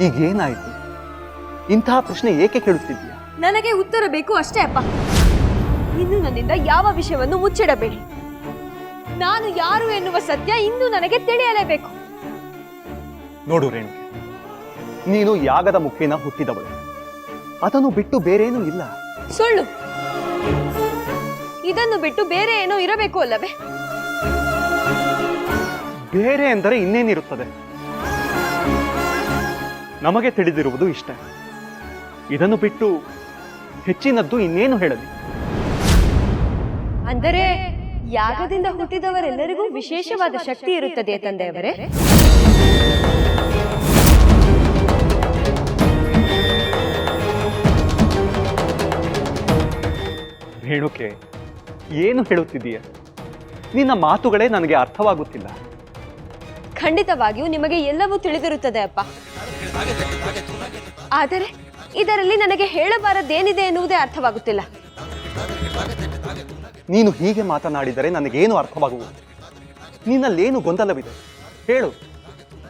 ಈಗೇನಾಯಿತು? ಇಂತಹ ಪ್ರಶ್ನೆ ಏಕೆ ಕೇಳುತ್ತಿದ್ದೀಯ? ನನಗೆ ಉತ್ತರ ಬೇಕು ಅಷ್ಟೇ ಅಪ್ಪ. ಇನ್ನು ನನ್ನಿಂದ ಯಾವ ವಿಷಯವನ್ನು ಮುಚ್ಚಿಡಬೇಡಿ. ನಾನು ಯಾರು ಎನ್ನುವ ಸತ್ಯ ಇಂದು ನನಗೆ ತಿಳಿಯಲೇಬೇಕು. ನೋಡು ರೇಣು ನೀನು ಯಾಗದ ಮುಖೇನ ಹುಟ್ಟಿದವಳು. ಅದನ್ನು ಬಿಟ್ಟು ಬೇರೇನೂ ಇಲ್ಲ. ಸುಳ್ಳು. ಇದನ್ನು ಬಿಟ್ಟು ಬೇರೆ ಏನೋ ಇರಬೇಕು ಅಲ್ಲವೇ? ಬೇರೆ ಎಂದರೆ ಇನ್ನೇನಿರುತ್ತದೆ? ನಮಗೆ ತಿಳಿದಿರುವುದು ಇಷ್ಟ. ಇದನ್ನು ಬಿಟ್ಟು ಹೆಚ್ಚಿನದ್ದು ಇನ್ನೇನು ಹೇಳಲಿ? ಅಂದರೆ ಯಾಗದಿಂದ ಹುಟ್ಟಿದವರೆಲ್ಲರಿಗೂ ವಿಶೇಷವಾದ ಶಕ್ತಿ ಇರುತ್ತದೆ ತಂದೆಯವರೇ ರೇಣುಕೆ ಏನು ಹೇಳುತ್ತಿದ್ದೀಯ? ನಿನ್ನ ಮಾತುಗಳೇ ನನಗೆ ಅರ್ಥವಾಗುತ್ತಿಲ್ಲ. ಖಂಡಿತವಾಗಿಯೂ ನಿಮಗೆ ಎಲ್ಲವೂ ತಿಳಿದಿರುತ್ತದೆ ಅಪ್ಪ. ಆದರೆ ಇದರಲ್ಲಿ ನನಗೆ ಹೇಳಬಾರದೇನಿದೆ ಎನ್ನುವುದೇ ಅರ್ಥವಾಗುತ್ತಿಲ್ಲ. ನೀನು ಹೀಗೆ ಮಾತನಾಡಿದರೆ ನನಗೇನು ಅರ್ಥವಾಗುವುದು? ನಿನ್ನಲ್ಲೇನು ಗೊಂದಲವಿದೆ? ಹೇಳು.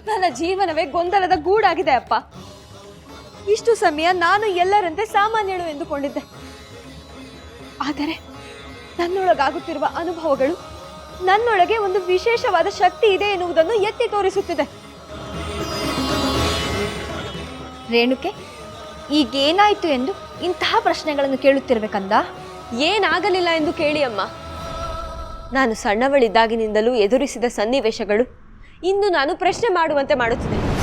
ನನ್ನ ಜೀವನವೇ ಗೊಂದಲದ ಗೂಡಾಗಿದೆ ಅಪ್ಪ. ಇಷ್ಟು ಸಮಯ ನಾನು ಎಲ್ಲರಂತೆ ಸಾಮಾನ್ಯಳು ಎಂದುಕೊಂಡಿದ್ದೆ. ಆದರೆ ನನ್ನೊಳಗಾಗುತ್ತಿರುವ ಅನುಭವಗಳು ನನ್ನೊಳಗೆ ಒಂದು ವಿಶೇಷವಾದ ಶಕ್ತಿ ಇದೆ ಎನ್ನುವುದನ್ನು ಎತ್ತಿ ತೋರಿಸುತ್ತಿದೆ. ರೇಣುಕೆ, ಈಗೇನಾಯಿತು ಎಂದು ಇಂತಹ ಪ್ರಶ್ನೆಗಳನ್ನು ಕೇಳುತ್ತಿರಬೇಕಂದ? ಏನಾಗಲಿಲ್ಲ ಎಂದು ಕೇಳಿ ಅಮ್ಮ. ನಾನು ಸಣ್ಣವಳಿದ್ದಾಗಿನಿಂದಲೂ ಎದುರಿಸಿದ ಸನ್ನಿವೇಶಗಳು ಇಂದು ನಾನು ಪ್ರಶ್ನೆ ಮಾಡುವಂತೆ ಮಾಡುತ್ತಿದೆ